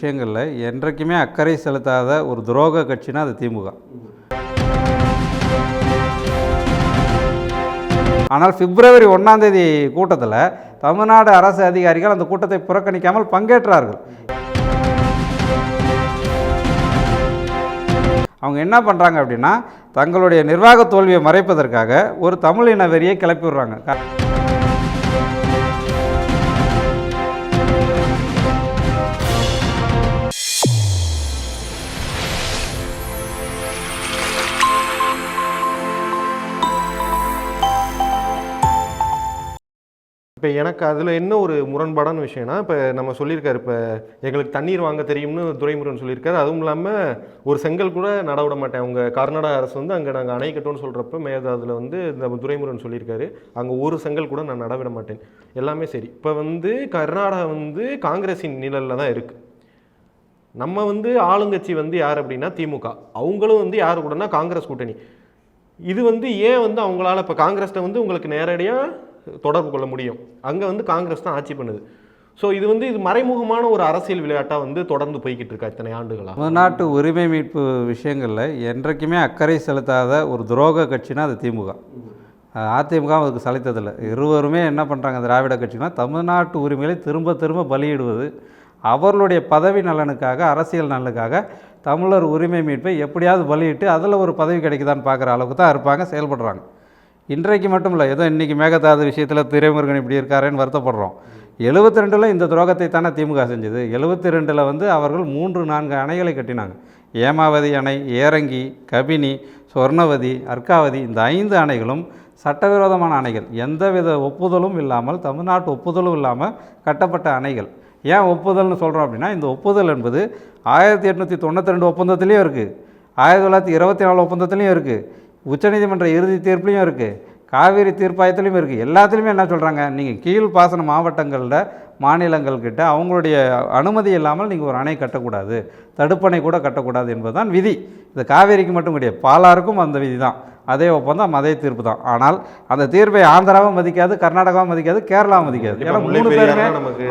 விஷயங்களில் என்றைக்குமே அக்கறை செலுத்தாத ஒரு துரோக கட்சினா அது திமுக. ஆனால் பிப்ரவரி ஒன்றாம் தேதி கூட்டத்தில் தமிழ்நாடு அரசு அதிகாரிகள் அந்த கூட்டத்தை புறக்கணிக்காமல் பங்கேற்றார்கள். அவங்க என்ன பண்ணுறாங்க அப்படின்னா தங்களுடைய நிர்வாக தோல்வியை மறைப்பதற்காக ஒரு தமிழ் இன வெறியை கிளப்பி விடுறாங்க இப்போ எனக்கு அதில் என்ன ஒரு முரண்பாடான விஷயம்னா இப்போ நம்ம சொல்லியிருக்காரு இப்போ எங்களுக்கு தண்ணீர் வாங்க தெரியும்னு துரைமுருகன் சொல்லியிருக்காரு. அதுவும் இல்லாமல் ஒரு செங்கல் கூட நட விட மாட்டேன். அவங்க கர்நாடக அரசு வந்து அங்கே நாங்கள் அணை கட்டோன்னு சொல்கிறப்ப மேத அதில் வந்து இந்த துரைமுருகன் சொல்லியிருக்காரு. அங்கே ஒரு செங்கல் கூட நான் நடவிட மாட்டேன். எல்லாமே சரி. இப்போ வந்து கர்நாடகா வந்து காங்கிரஸின் நிழலில் தான் இருக்குது நம்ம வந்து ஆளுங்கட்சி வந்து யார் அப்படின்னா திமுக. அவங்களும் வந்து யார் கூடனா காங்கிரஸ் கூட்டணி. இது வந்து ஏன் வந்து அவங்களால இப்போ காங்கிரஸ்ட்ட வந்து உங்களுக்கு நேரடியாக தொடர்பு கொள்ள முடியும். அங்கே வந்து காங்கிரஸ் தான் ஆட்சி பண்ணுது. ஸோ இது வந்து இது மறைமுகமான ஒரு அரசியல் விளையாட்டாக வந்து தொடர்ந்து போய்கிட்டு இருக்கா இத்தனை ஆண்டுகளாக தமிழ்நாட்டு உரிமை மீட்பு விஷயங்களில் என்றைக்குமே அக்கறை செலுத்தாத ஒரு துரோக கட்சினா அது திமுக. அதிமுக அதுக்கு சளைத்ததில்லை. இருவருமே என்ன பண்ணுறாங்க திராவிட கட்சினா தமிழ்நாட்டு உரிமைகளை திரும்ப திரும்ப பலியிடுவது அவர்களுடைய பதவி நலனுக்காக அரசியல் நலனுக்காக தமிழர் உரிமை மீட்பை எப்படியாவது பலியிட்டு அதில் ஒரு பதவி கிடைக்குதான்னு பார்க்குற அளவுக்கு தான் இருப்பாங்க செயல்படுறாங்க. இன்றைக்கு மட்டும் இல்லை ஏதோ இன்றைக்கி மேகதாது விஷயத்தில் துரைமுருகன் இப்படி இருக்காரேன்னு வருத்தப்படுறோம். எழுபத்தி ரெண்டில் இந்த துரோகத்தை தானே திமுக செஞ்சது. எழுபத்தி ரெண்டில் வந்து அவர்கள் மூன்று நான்கு அணைகளை கட்டினாங்க. ஏமாவதி அணை ஏரங்கி கபினி சொர்ணவதி அர்க்காவதி இந்த ஐந்து அணைகளும் சட்டவிரோதமான அணைகள். எந்தவித ஒப்புதலும் இல்லாமல் தமிழ்நாட்டு ஒப்புதலும் இல்லாமல் கட்டப்பட்ட அணைகள். ஏன் ஒப்புதல்னு சொல்கிறோம் அப்படின்னா இந்த ஒப்புதல் என்பது ஆயிரத்தி எட்நூற்றி தொண்ணூற்றி ரெண்டு ஒப்பந்தத்துலேயும் இருக்குது ஆயிரத்தி தொள்ளாயிரத்தி இருபத்தி நாலு ஒப்பந்தத்துலேயும் இருக்குது உச்சநீதிமன்ற இறுதி தீர்ப்புலையும் இருக்குது காவிரி தீர்ப்பாயத்துலையும் இருக்குது எல்லாத்துலேயுமே என்ன சொல்கிறாங்க நீங்கள் கீழ் பாசன மாவட்டங்களில் மாநிலங்கள்கிட்ட அவங்களுடைய அனுமதி இல்லாமல் நீங்கள் ஒரு அணை கட்டக்கூடாது. தடுப்பணை கூட கட்டக்கூடாது என்பதுதான் விதி. இது காவேரிக்கு மட்டும் கிடையாது. பாலாருக்கும் அந்த விதி தான் அதே ஒப்பந்தம் அதே தீர்ப்பு தான். ஆனால் அந்த தீர்ப்பை ஆந்திராவும் மதிக்காது கர்நாடகாவும் மதிக்காது கேரளாவும் மதிக்காது. ஏன்னா மூணு பேருமே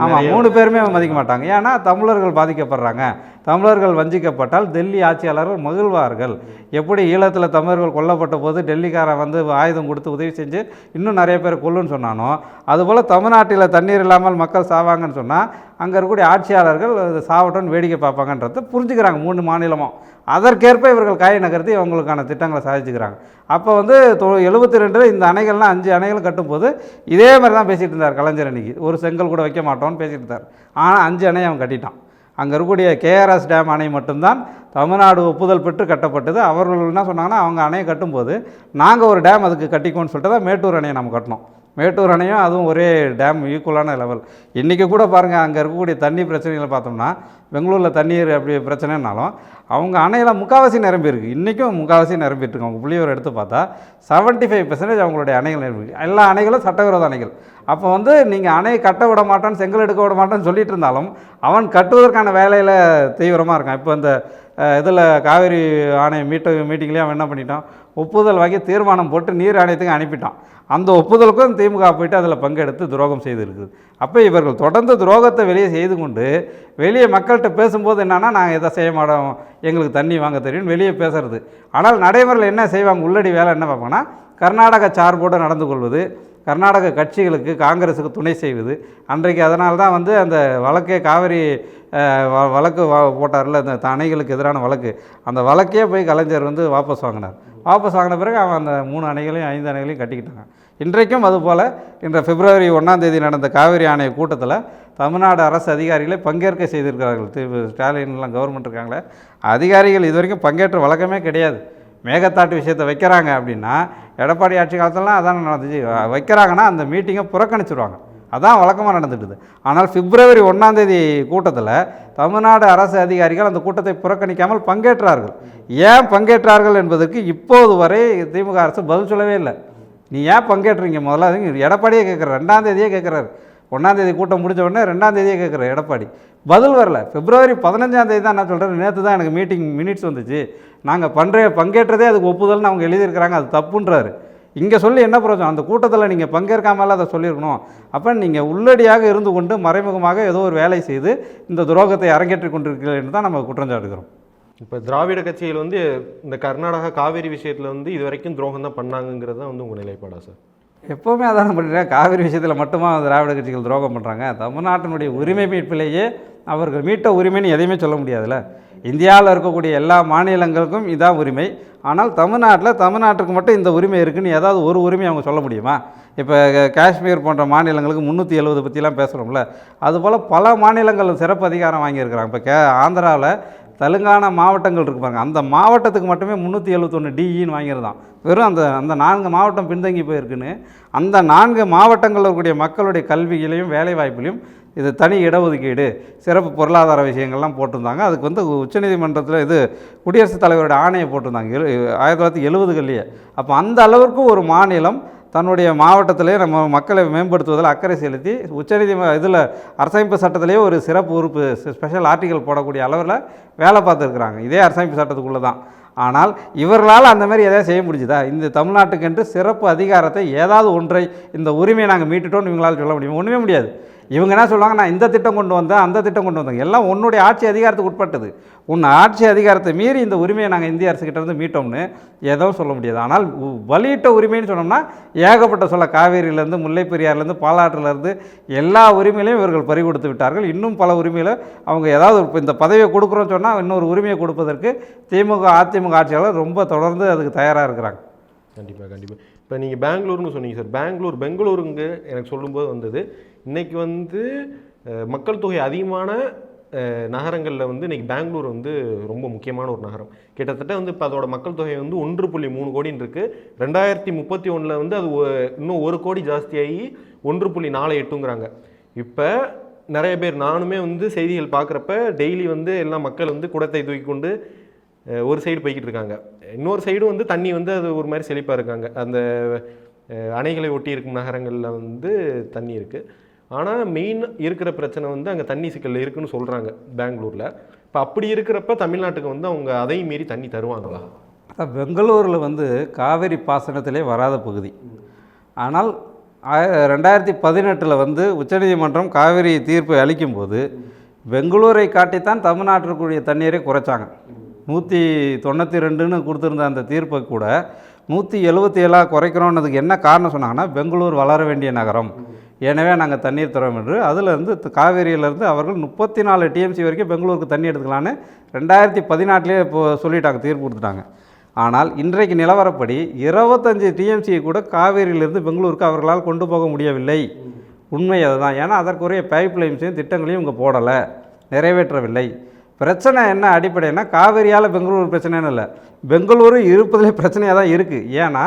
ஆமாம் மூணு பேருமே மதிக்க மாட்டாங்க. ஏன்னா தமிழர்கள் பாதிக்கப்படுறாங்க. தமிழர்கள் வஞ்சிக்கப்பட்டால் டெல்லி ஆட்சியாளர்கள் மகிழ்வார்கள். எப்படி ஈழத்தில் தமிழர்கள் கொல்லப்பட்ட போது டெல்லிக்காரன் வந்து ஆயுதம் கொடுத்து உதவி செஞ்சு இன்னும் நிறைய பேர் கொல்லுன்னு சொன்னானோ அதுபோல் தமிழ்நாட்டில் தண்ணீர் இல்லாமல் மக்கள் சாவாங்கன்னு சொன்னால் அங்கே இருக்கக்கூடிய ஆட்சியாளர்கள் அது சாவட்டோன்னு வேடிக்கை பார்ப்பாங்கன்றதை புரிஞ்சுக்கிறாங்க மூணு மாநிலமும். அதற்கேற்ப இவர்கள் காய நகர்த்தி அவங்களுக்கான திட்டங்களை சாதிச்சுக்கிறாங்க. அப்போ வந்து தொ எழுபத்தி ரெண்டில் இந்த அணைகள்லாம் அஞ்சு அணைகள் கட்டும்போது இதே மாதிரி தான் பேசிகிட்டு இருந்தார் கலைஞர் அன்னைக்கு. ஒரு செங்கல் கூட வைக்க மாட்டோம்னு பேசிகிட்டு இருந்தார். ஆனால் அஞ்சு அணையை அவன் கட்டிட்டான். அங்கே இருக்கக்கூடிய கேஆர்எஸ் டேம் அணை மட்டும்தான் தமிழ்நாடு ஒப்புதல் பெற்று கட்டப்பட்டது. அவர்கள் என்ன சொன்னாங்கன்னா அவங்க அணையை கட்டும்போது நாங்கள் ஒரு டேம் அதுக்கு கட்டிக்கோன்னு சொல்லிட்டு தான் மேட்டூர் அணையை நம்ம கட்டினோம். மேட்டூர் அணையும் அதுவும் ஒரே டேம் ஈக்குவலான லெவல் இன்றைக்கி கூட பாருங்கள் அங்கே இருக்கக்கூடிய தண்ணி பிரச்சனைகளை பார்த்தோம்னா பெங்களூரில் தண்ணீர் அப்படி பிரச்சனைனாலும் அவங்க அணையில் முக்காவாசி நிரம்பியிருக்கு இன்றைக்கும் முக்காவாசி நிரம்பிட்டு இருக்கு. அவங்க புள்ளியோர் எடுத்து பார்த்தா செவன்ட்டி ஃபைவ் பர்சன்டேஜ் அவங்களுடைய அணைகள் நிரம்பி எல்லா அணைகளும் சட்டவிரோத அணைகள். அப்போ வந்து நீங்கள் அணையை கட்ட விட மாட்டான் செங்கல் எடுக்க விட மாட்டான்னு சொல்லிட்டு இருந்தாலும் அவன் கட்டுவதற்கான வேலையில் தீவிரமாக இருக்கான். இப்போ இந்த இதில் காவேரி ஆணைய மீட்ட மீட்டிங்லேயே அவன் என்ன பண்ணிட்டான்? ஒப்புதல் வாங்கி தீர்மானம் போட்டு நீர் ஆணையத்துக்கு அனுப்பிட்டான். அந்த ஒப்புதலுக்கும் திமுக போயிட்டு அதில் பங்கெடுத்து துரோகம் செய்திருக்குது. அப்போ இவர்கள் தொடர்ந்து துரோகத்தை வெளியே செய்து கொண்டு வெளியே மக்கள்கிட்ட பேசும்போது என்னென்னா நாங்கள் இதை செய்ய மாட்டோம் எங்களுக்கு தண்ணி வாங்க தெரியும் வெளியே பேசுறது. ஆனால் நடைமுறையில் என்ன செய்வாங்க? உள்ளடி வேலை என்ன பார்ப்பாங்கன்னா கர்நாடக சார்போடு நடந்து கொள்வது கர்நாடக கட்சிகளுக்கு காங்கிரஸுக்கு துணை செய்வது. அன்றைக்கு அதனால தான் வந்து அந்த வழக்கே காவிரி வ- வழக்கு போட்டார்ல அந்த அணைகளுக்கு எதிரான வழக்கு. அந்த வழக்கே போய் கலைஞர் வந்து வாபஸ் வாங்கினார். வாபஸ் வாங்கின பிறகு அவன் அந்த மூணு அணைகளையும் ஐந்து அணைகளையும் கட்டிக்கிட்டாங்க. இன்றைக்கும் அதுபோல் இன்று பிப்ரவரி ஒன்றாம் தேதி நடந்த காவிரி ஆணைய கூட்டத்தில் தமிழ்நாடு அரசு அதிகாரிகளை பங்கேற்க செய்திருக்கிறார்கள். திரு ஸ்டாலின்லாம் கவர்மெண்ட் இருக்காங்களே அதிகாரிகள் இது வரைக்கும் பங்கேற்ற வழக்கமே கிடையாது. மேகத்தாட்டு விஷயத்தை வைக்கிறாங்க அப்படின்னா எடப்பாடி ஆட்சி காலத்திலலாம் அதான் நடந்துச்சு. வைக்கிறாங்கன்னா அந்த மீட்டிங்கை புறக்கணிச்சிருவாங்க. அதான் வழக்கமாக நடந்துட்டுது. ஆனால் பிப்ரவரி ஒன்றாந்தேதி கூட்டத்தில் தமிழ்நாடு அரசு அதிகாரிகள் அந்த கூட்டத்தை புறக்கணிக்காமல் பங்கேற்றார்கள். ஏன் பங்கேற்றார்கள் என்பதற்கு இப்போது வரை திமுக அரசு பதில் சொல்லவே இல்லை. நீ ஏன் பங்கேற்றீங்க? முதல்ல எடப்பாடியே கேட்குறாரு ரெண்டாந்தேதியே கேட்குறாரு ஒன்றாந்தேதி கூட்டம் முடிஞ்ச உடனே ரெண்டாந்தேதியே கேட்குற கேட்குறாரு எடப்பாடி. பதில் வரல. பிப்ரவரி பதினஞ்சாம் தேதி தான் என்ன சொல்கிறேன் நேற்று தான் எனக்கு மீட்டிங் மினிட்ஸ் வந்துச்சு. நாங்கள் பண்ணுற பங்கேற்றதே அதுக்கு ஒப்புதல்னு அவங்க எழுதியிருக்கிறாங்க. அது தப்புன்றாரு. இங்கே சொல்லி என்ன பிரச்சனை அந்த கூட்டத்தில் நீங்கள் பங்கேற்காமல் அதை சொல்லியிருக்கணும். அப்போ நீங்கள் உள்ளடியாக இருந்து கொண்டு மறைமுகமாக ஏதோ ஒரு வேலை செய்து இந்த துரோகத்தை அரங்கேற்றி கொண்டிருக்கிறீர்கள் என்று தான் நம்ம குற்றஞ்சாட்டுகிறோம். இப்போ திராவிட கட்சியில் வந்து இந்த கர்நாடகா காவேரி விஷயத்தில் வந்து இது வரைக்கும் துரோகம் தான் பண்ணாங்கங்கிறது தான் வந்து உங்கள் நிலைப்பாடா சார்? எப்போவுமே அதான் பண்ணுறேன் காவிரி விஷயத்தில் மட்டுமா திராவிட கட்சிகள் துரோகம் பண்ணுறாங்க தமிழ்நாட்டினுடைய உரிமை மீட்பிலேயே அவர்கள் மீட்ட உரிமைன்னு எதையுமே சொல்ல முடியாதுல்ல. இந்தியாவில் இருக்கக்கூடிய எல்லா மாநிலங்களுக்கும் இதான் உரிமை. ஆனால் தமிழ்நாட்டில் தமிழ்நாட்டுக்கு மட்டும் இந்த உரிமை இருக்குன்னு ஏதாவது ஒரு உரிமை அவங்க சொல்ல முடியுமா? இப்போ காஷ்மீர் போன்ற மாநிலங்களுக்கு முந்நூற்றி எழுபது பற்றிலாம் பேசுகிறோம்ல அதுபோல் பல மாநிலங்கள் சிறப்பு அதிகாரம் வாங்கியிருக்கிறாங்க. இப்போ கே ஆந்திராவில் தெலுங்கானா மாவட்டங்கள் இருக்கு பாருங்கள் அந்த மாவட்டத்துக்கு மட்டுமே முந்நூற்றி எழுபத்தொன்று டிஇன்னு வாங்கியிருந்தான். வெறும் அந்த அந்த நான்கு மாவட்டம் பின்தங்கி போயிருக்குன்னு அந்த நான்கு மாவட்டங்களில் இருக்கக்கூடிய மக்களுடைய கல்வியிலையும் வேலைவாய்ப்பிலையும் இது தனி இடஒதுக்கீடு சிறப்பு பொருளாதார விஷயங்கள்லாம் போட்டிருந்தாங்க. அதுக்கு வந்து உச்சநீதிமன்றத்தில் இது குடியரசுத் தலைவருடைய ஆணையை போட்டிருந்தாங்க. ஆயிரத்தி தொள்ளாயிரத்தி எழுபதுகள்லேயே அப்போ அந்த அளவுக்கு ஒரு மாநிலம் தன்னுடைய மாவட்டத்திலே நம்ம மக்களை மேம்படுத்துவதில் அக்கறை செலுத்தி உச்சநீதிமன்ற இதில் அரசமைப்பு சட்டத்திலேயே ஒரு சிறப்பு உறுப்பு ஸ்பெஷல் ஆர்டிகல் போடக்கூடிய அளவில் வேலை பார்த்துருக்குறாங்க. இதே அரசமைப்பு சட்டத்துக்குள்ளே தான். ஆனால் இவர்களால் அந்த மாதிரி எதாவது செய்ய முடிஞ்சுதா? இந்த தமிழ்நாட்டுக்கென்று சிறப்பு அதிகாரத்தை ஏதாவது ஒன்றை இந்த உரிமையை நாங்கள் மீட்டுட்டோம்னு இவங்களால் சொல்ல முடியும்? ஒன்றுமே முடியாது. இவங்க என்ன சொல்லுவாங்க நான் இந்த திட்டம் கொண்டு வந்தேன் அந்த திட்டம் கொண்டு வந்தேன். எல்லாம் உன்னுடைய ஆட்சி அதிகாரத்துக்கு உட்பட்டது. உன் ஆட்சி அதிகாரத்தை மீறி இந்த உரிமையை நாங்கள் இந்திய அரசுக்கிட்ட இருந்து மீட்டோம்னு ஏதோ சொல்ல முடியாது. ஆனால் வலியிட்ட உரிமைன்னு சொன்னோம்னா ஏகப்பட்ட சொல்ல காவேரியிலேருந்து முல்லை பெரியார்லேருந்து பாலாற்றிலேருந்து எல்லா உரிமையிலையும் இவர்கள் பறி கொடுத்து விட்டார்கள். இன்னும் பல உரிமையில் அவங்க ஏதாவது இந்த பதவியை கொடுக்குறோன்னு சொன்னால் இன்னொரு உரிமையை கொடுப்பதற்கு திமுக அதிமுக ஆட்சியாளர் ரொம்ப தொடர்ந்து அதுக்கு தயாராக இருக்கிறாங்க. கண்டிப்பாக கண்டிப்பாக இப்போ நீங்கள் பெங்களூர்னு சொன்னீங்க சார். பெங்களூர் பெங்களூருங்க எனக்கு சொல்லும்போது வந்தது. இன்றைக்கி வந்து மக்கள் தொகை அதிகமான நகரங்களில் வந்து இன்றைக்கி பெங்களூர் வந்து ரொம்ப முக்கியமான ஒரு நகரம். கிட்டத்தட்ட வந்து இப்போ அதோட மக்கள் தொகை வந்து ஒன்று புள்ளி மூணு கோடின்னு இருக்குது ரெண்டாயிரத்தி முப்பத்தி ஒன்றில் வந்து அது இன்னும் ஒரு கோடி ஜாஸ்தியாகி ஒன்று புள்ளி நாலு எட்டுங்கிறாங்க. இப்போ நிறைய பேர் நானுமே வந்து செய்திகள் பார்க்குறப்ப டெய்லி வந்து எல்லா மக்கள் வந்து குடத்தை தூக்கி கொண்டு ஒரு சைடு போய்கிட்டு இருக்காங்க. இன்னொரு சைடும் வந்து தண்ணி வந்து அது ஒரு மாதிரி செழிப்பாக இருக்காங்க. அந்த அணைகளை ஒட்டி இருக்கும் நகரங்களில் வந்து தண்ணி இருக்குது ஆனால் மெயின் இருக்கிற பிரச்சனை வந்து அங்கே தண்ணி சிக்கல் இருக்குன்னு சொல்கிறாங்க பெங்களூரில். இப்போ அப்படி இருக்கிறப்ப தமிழ்நாட்டுக்கு வந்து அவங்க அதையும் மீறி தண்ணி தருவாங்களா? பெங்களூரில் வந்து காவேரி பாசனத்திலே வராத பகுதி. ஆனால் ரெண்டாயிரத்தி பதினெட்டில் வந்து உச்சநீதிமன்றம் காவிரி தீர்ப்பு அளிக்கும்போது பெங்களூரை காட்டித்தான் தமிழ்நாட்டிற்குரிய தண்ணீரை குறைச்சாங்க. நூற்றி தொண்ணூற்றி ரெண்டுன்னு கொடுத்துருந்த அந்த தீர்ப்பை கூட நூற்றி எழுபத்தி ஏழாக குறைக்கிறோன்னதுக்கு என்ன காரணம் சொன்னாங்கன்னா பெங்களூர் வளர வேண்டிய நகரம். எனவே நாங்கள் தண்ணீர் தரோம் என்று. அதிலிருந்து காவேரியிலேருந்து அவர்கள் முப்பத்தி நாலு டிஎம்சி வரைக்கும் பெங்களூருக்கு தண்ணி எடுத்துக்கலான்னு ரெண்டாயிரத்தி பதினாட்டிலே இப்போ சொல்லிட்டாங்க தீர்ப்பு கொடுத்துட்டாங்க. ஆனால் இன்றைக்கு நிலவரப்படி இருபத்தஞ்சி டிஎம்சியை கூட காவேரியிலிருந்து பெங்களூருக்கு அவர்களால் கொண்டு போக முடியவில்லை. உண்மை அதுதான். ஏன்னா அதற்குரிய பைப் லைன்ஸையும் திட்டங்களையும் இங்கே போடலை. நிறைவேற்றவில்லை. பிரச்சனை என்ன அடிப்படைனா காவேரியால் பெங்களூர் பிரச்சனைன்னு இல்லை. பெங்களூரு இருப்பதிலே பிரச்சனையாக தான் இருக்குது ஏன்னா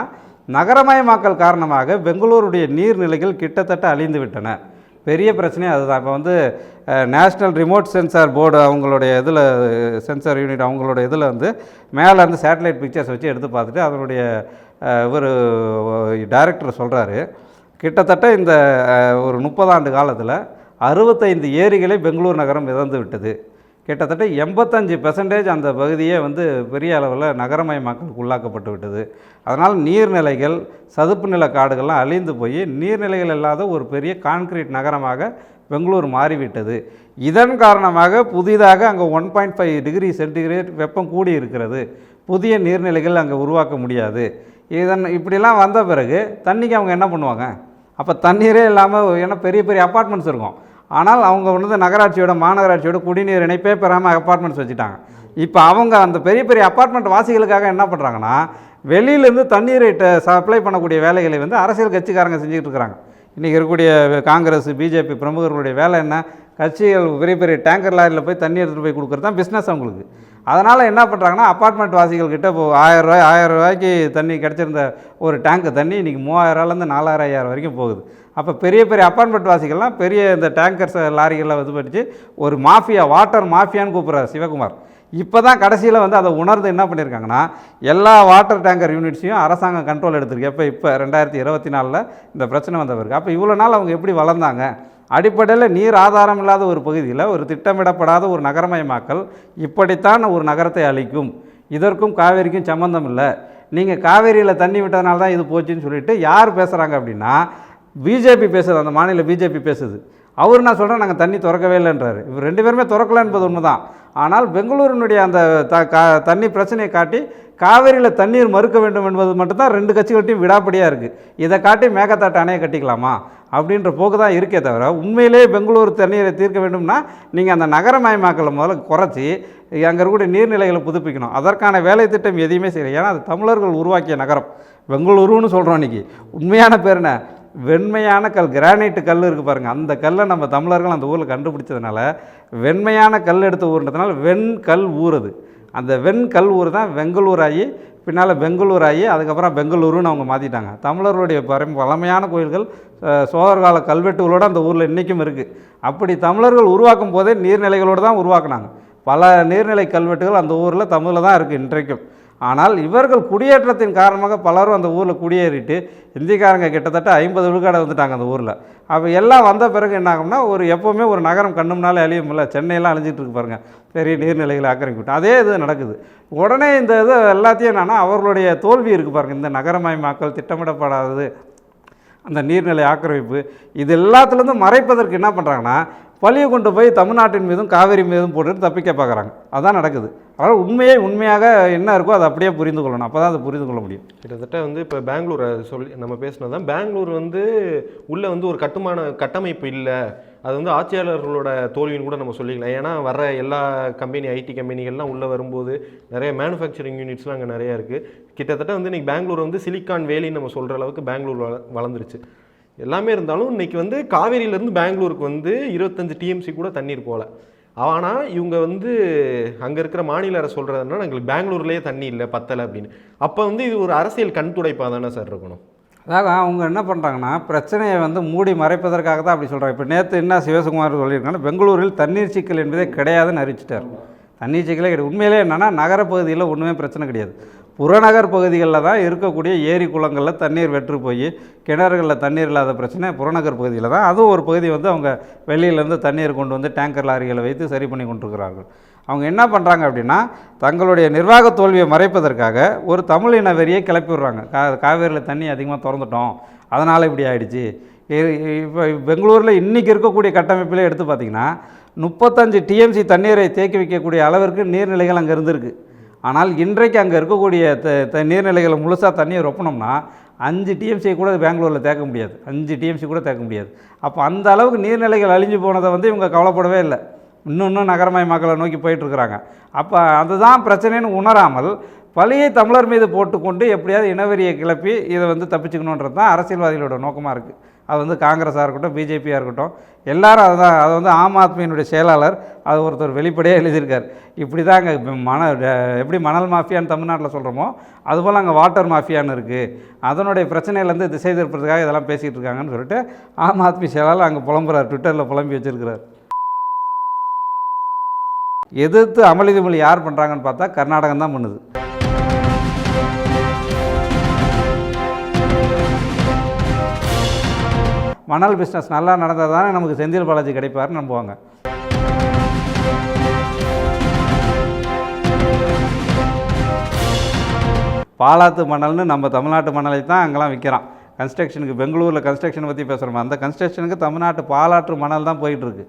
நகரமயமாக்கல் காரணமாக பெங்களூருடைய நீர்நிலைகள் கிட்டத்தட்ட அழிந்து விட்டன. பெரிய பிரச்சனையே அதுதான். இப்போ வந்து நேஷ்னல் ரிமோட் சென்சார் போர்டு அவங்களுடைய இதில் சென்சார் யூனிட் அவங்களோட இதில் வந்து மேலே இருந்து சேட்டலைட் பிக்சர்ஸ் வச்சு எடுத்து பார்த்துட்டு அதனுடைய இவர் டைரக்டர் சொல்கிறாரு கிட்டத்தட்ட இந்த ஒரு முப்பதாண்டு காலத்தில் அறுபத்தைந்து ஏரிகளை பெங்களூர் நகரம் இறந்து விட்டது. கிட்டத்தட்ட எண்பத்தஞ்சு பெர்சன்டேஜ் அந்த பகுதியே வந்து பெரிய அளவில் நகரமயமாக்கலுக்கு உள்ளாக்கப்பட்டு விட்டது. அதனால் நீர்நிலைகள் சதுப்பு நில காடுகள்லாம் அழிந்து போய் நீர்நிலைகள் இல்லாத ஒரு பெரிய கான்கிரீட் நகரமாக பெங்களூர் மாறிவிட்டது. இதன் காரணமாக புதிதாக அங்கே one point five degree centigrade வெப்பம் கூடி இருக்கிறது. புதிய நீர்நிலைகள் அங்கே உருவாக்க முடியாது. இதன் இப்படிலாம் வந்த பிறகு தண்ணிக்கு அவங்க என்ன பண்ணுவாங்க? அப்போ தண்ணீரே இல்லாமல் ஏன்னா பெரிய பெரிய அப்பார்ட்மெண்ட்ஸ் இருக்கும். ஆனால் அவங்க வந்து நகராட்சியோட மாநகராட்சியோட குடிநீர் இணைப்பே பெறாமல் அப்பார்ட்மெண்ட்ஸ் வச்சுட்டாங்க. இப்போ அவங்க அந்த பெரிய பெரிய அப்பார்ட்மெண்ட் வாசிகளுக்காக என்ன பண்ணுறாங்கன்னா வெளியிலேருந்து தண்ணீரை சப்ளை பண்ணக்கூடிய வேலைகளை வந்து அரசியல் கட்சிக்காரங்க செஞ்சுக்கிட்டு இருக்கிறாங்க இன்றைக்கி இருக்கக்கூடிய காங்கிரஸ் பிஜேபி பிரமுகர்களுடைய வேலை என்ன? கட்சிகள் பெரிய பெரிய டேங்கர் லாரியில் போய் தண்ணி எடுத்துகிட்டு போய் கொடுக்குறது தான் பிஸ்னஸ் அவங்களுக்கு. அதனால் என்ன பண்ணுறாங்கன்னா அப்பார்ட்மெண்ட் வாசிகள் கிட்ட இப்போ ஆயிரம் ரூபாய் ஆயிரம் ரூபாய்க்கு தண்ணி கிடச்சிருந்த ஒரு டேங்க்கு தண்ணி இன்றைக்கி மூவாயிரரூவாலேருந்து நாலாயிரம் ஐயாயிரம் வரைக்கும் போகுது. அப்போ பெரிய பெரிய அப்பார்ட்மெண்ட் வாசிகள்லாம் பெரிய இந்த டேங்கர்ஸ் லாரிகளில் இது பண்ணிச்சு. ஒரு மாஃபியா வாட்டர் மாஃபியான்னு கூப்பிட்றாரு சிவகுமார். இப்போ தான் கடைசியில் வந்து அதை உணர்ந்து என்ன பண்ணியிருக்காங்கன்னா எல்லா வாட்டர் டேங்கர் யூனிட்ஸையும் அரசாங்கம் கண்ட்ரோல் எடுத்திருக்கு. எப்போ? இப்போ ரெண்டாயிரத்தி இருபத்தி நாலில் இந்த பிரச்சனை வந்த பிறகு. அப்போ இவ்வளோ நாள் அவங்க எப்படி வளர்ந்தாங்க? அடிப்படையில் நீர் ஆதாரம் இல்லாத ஒரு பகுதியில் ஒரு திட்டமிடப்படாத ஒரு நகரமயமாக்கல் இப்படித்தான் ஒரு நகரத்தை அளிக்கும் இதற்கும் காவேரிக்கும் சம்மந்தம் இல்லை. நீங்கள் காவேரியில் தண்ணி விட்டதுனால தான் இது போச்சுன்னு சொல்லிட்டு யார் பேசுகிறாங்க அப்படின்னா பிஜேபி பேசுது அந்த மாநில பிஜேபி பேசுது. அவர் நான் சொல்கிறேன் நாங்கள் தண்ணி திறக்கவே இல்லைன்றாரு. இவர் ரெண்டு பேருமே திறக்கல என்பது உண்மை தான் ஆனால் பெங்களூரினுடைய அந்த த கா தண்ணி பிரச்சனையை காட்டி காவேரியில் தண்ணீர் மறுக்க வேண்டும் என்பது மட்டும்தான் ரெண்டு கட்சிகள்ட்டையும் விடாப்படியாக இருக்குது இதை காட்டி மேகத்தாட்டு அணையை கட்டிக்கலாமா? அப்படின்ற போக்கு தான் இருக்கே தவிர உண்மையிலேயே பெங்களூர் தண்ணீரை தீர்க்க வேண்டும்னா நீங்கள் அந்த நகரமயமாக்கலை முதல்ல குறைச்சி அங்கே இருக்கக்கூடிய நீர்நிலைகளை புதுப்பிக்கணும். அதற்கான வேலை திட்டம் எதையுமே செய்யலை. ஏன்னா அது தமிழர்கள் உருவாக்கிய நகரம். பெங்களூருன்னு சொல்கிறோம் இன்றைக்கி உண்மையான பேர் என்ன? வெண்மையான கல் கிரானைட்டு கல் இருக்குது பாருங்கள் அந்த கல்லை நம்ம தமிழர்கள் அந்த ஊரில் கண்டுபிடிச்சதுனால வெண்மையான கல் எடுத்து ஊறுன்றதுனால வெண்கல் ஊறுது. அந்த வெண்கல் ஊர் தான் வெங்களூர் ஆகி பின்னால் பெங்களூர் ஆகி அதுக்கப்புறம் பெங்களூருன்னு அவங்க மாற்றிட்டாங்க தமிழர்களுடைய பரம் பழமையான கோயில்கள் சோழர்கால கால கல்வெட்டுகளோடு அந்த ஊரில் இன்றைக்கும் இருக்குது அப்படி தமிழர்கள் உருவாக்கும் போதே நீர்நிலைகளோடு தான் உருவாக்குனாங்க. பல நீர்நிலை கல்வெட்டுகள் அந்த ஊரில் தமிழில் தான் இருக்குது இன்றைக்கும். ஆனால் இவர்கள் குடியேற்றத்தின் காரணமாக பலரும் அந்த ஊரில் குடியேறிட்டு இந்திக்காரங்க கிட்டத்தட்ட ஐம்பது விழுக்காடு வந்துட்டாங்க அந்த ஊரில். அப்போ எல்லாம் வந்த பிறகு என்ன ஆகும்னா ஒரு எப்போவுமே ஒரு நகரம் கண்ணு முன்னால் அழியும்ல சென்னையெல்லாம் அழிஞ்சிட்டு இருக்கு பாருங்கள் பெரிய நீர்நிலைகளை ஆக்கிரமிக்கிட்டோம் அதே இது நடக்குது. உடனே இந்த இது எல்லாத்தையும் என்னன்னா அவர்களுடைய தோல்வி இருக்குது பாருங்க. இந்த நகரமயமாக்கல் திட்டமிடப்படாதது அந்த நீர்நிலை ஆக்கிரமிப்பு இது எல்லாத்துலேருந்து மறைப்பதற்கு என்ன பண்ணுறாங்கன்னா பழியை கொண்டு போய் தமிழ்நாட்டின் மீதும் காவிரி மீதும் போட்டுட்டு தப்பிக்க பார்க்குறாங்க. அதான் நடக்குது. அதனால் உண்மையே உண்மையாக என்ன இருக்கோ அதை அப்படியே புரிந்து கொள்ளணும். அப்போ தான் அதை புரிந்து கொள்ள முடியும். கிட்டத்தட்ட வந்து இப்போ பெங்களூர் சொல்லி நம்ம பேசினது தான் பெங்களூர் வந்து உள்ளே வந்து ஒரு கட்டுமான கட்டமைப்பு இல்லை. அது வந்து ஆட்சியாளர்களோட தோல்வின்னு கூட நம்ம சொல்லிக்கலாம். ஏன்னா வர எல்லா கம்பெனி ஐடி கம்பெனிகள்லாம் உள்ளே வரும்போது நிறைய மேனுஃபேக்சரிங் யூனிட்ஸ்லாம் அங்கே நிறையா இருக்குது கிட்டத்தட்ட வந்து இன்றைக்கி பெங்களூர் வந்து சிலிக்கான் வேலின்னு நம்ம சொல்கிற அளவுக்கு பெங்களூர் வள வளர்ந்துருச்சு. எல்லாமே இருந்தாலும் இன்னைக்கு வந்து காவேரியிலேருந்து பெங்களூருக்கு வந்து இருபத்தஞ்சு டிஎம்சி கூட தண்ணீர் போகல. ஆனால் இவங்க வந்து அங்கே இருக்கிற மாநில அரசு சொல்கிறதுனா எங்களுக்கு பெங்களூர்லேயே தண்ணி இல்லை பத்தலை அப்படின்னு. அப்போ வந்து இது ஒரு அரசியல் கண் துடைப்பாக தானே சார் இருக்கணும்? அதாவது அவங்க என்ன பண்ணுறாங்கன்னா பிரச்சனையை வந்து மூடி மறைப்பதற்காக தான் அப்படி சொல்கிறாங்க இப்போ நேற்று என்ன சிவசுகுமார் சொல்லியிருக்காங்கன்னா பெங்களூரில் தண்ணீர் சிக்கல் என்பதே கிடையாதுன்னு அறிவிச்சிட்டார். தண்ணீர் சிக்கலே கிடையாது. உண்மையிலே என்னென்னா நகரப்பகுதியில் ஒன்றுமே பிரச்சனை கிடையாது. புறநகர் பகுதிகளில் தான் இருக்கக்கூடிய ஏரி குளங்களில் தண்ணீர் வெற்று போய் கிணறுகளில் தண்ணீர் இல்லாத பிரச்சனை புறநகர் பகுதியில் தான். அதுவும் ஒரு பகுதி வந்து அவங்க வெளியிலேருந்து தண்ணீர் கொண்டு வந்து டேங்கர் லாரிகளை வைத்து சரி பண்ணி கொண்டிருக்கிறார்கள். அவங்க என்ன பண்ணுறாங்க அப்படின்னா தங்களுடைய நிர்வாக தோல்வியை மறைப்பதற்காக ஒரு தமிழ் இன வெறியை கிளப்பி விடுறாங்க. கா காவேரியில் தண்ணி அதிகமாக திறந்துட்டோம். அதனால் இப்படி ஆயிடுச்சு. இப்போ பெங்களூரில் இன்றைக்கி இருக்கக்கூடிய கட்டமைப்பில் எடுத்து பார்த்தீங்கன்னா முப்பத்தஞ்சு டிஎம்சி தண்ணீரை தேக்கி வைக்கக்கூடிய அளவிற்கு நீர்நிலைகள் அங்கே இருந்திருக்கு. ஆனால் இன்றைக்கு அங்கே இருக்கக்கூடிய த த நீர்நிலைகளை முழுசாக தண்ணியை ரொப்பினோம்னா அஞ்சு டிஎம்சி கூட பெங்களூரில் தேக்க முடியாது. அஞ்சு டிஎம்சி கூட தேக்க முடியாது. அப்போ அந்த அளவுக்கு நீர்நிலைகள் அழிஞ்சு போனதை வந்து இவங்க கவலைப்படவே இல்லை. இன்னும் இன்னும் நகரமயமாக்கலை நோக்கி போயிட்டுருக்குறாங்க அப்போ அதுதான் பிரச்சனைன்னு உணராமல் பழியை தமிழர் மீது போட்டுக்கொண்டு எப்படியாவது இனவெறியை கிளப்பி இதை வந்து தப்பிச்சுக்கணுன்றது தான் அரசியல்வாதிகளோட நோக்கமாக இருக்குது அது வந்து காங்கிரஸாக இருக்கட்டும் பிஜேபியாக இருக்கட்டும் எல்லாரும் அதுதான் அது வந்து ஆம் ஆத்மியினுடைய செயலாளர் அது ஒருத்தர் வெளிப்படையாக எழுதியிருக்கார். இப்படி தான் அங்கே மண எப்படி மணல் மாஃபியான்னு தமிழ்நாட்டில் சொல்கிறோமோ அதுபோல் அங்கே வாட்டர் மாஃபியான்னு இருக்குது அதனுடைய பிரச்சனையிலேருந்து திசை திருப்பதுக்காக இதெல்லாம் பேசிகிட்டு இருக்காங்கன்னு சொல்லிட்டு ஆம் ஆத்மி செயலாளர் அங்கே புலம்புறார் ட்விட்டரில் புலம்பி வச்சிருக்கிறார். எதிர்த்து அமளி மொழி யார் பண்ணுறாங்கன்னு பார்த்தா கர்நாடகம் தான் பண்ணுது. மணல் பிஸ்னஸ் நல்லா நடந்தால் தானே நமக்கு செந்தில் பாலாஜி கிடைப்பார்னு நம்புவாங்க. பாலாத்து மணல்னு நம்ம தமிழ்நாட்டு மணலை தான் அங்கெல்லாம் விற்கிறான். கன்ஸ்ட்ரக்ஷனுக்கு பெங்களூரில் கன்ஸ்ட்ரக்ஷன் பற்றி பேசுகிறோம் அந்த கன்ஸ்ட்ரக்ஷனுக்கு தமிழ்நாட்டு பாலாற்று மணல் தான் போயிட்டுருக்கு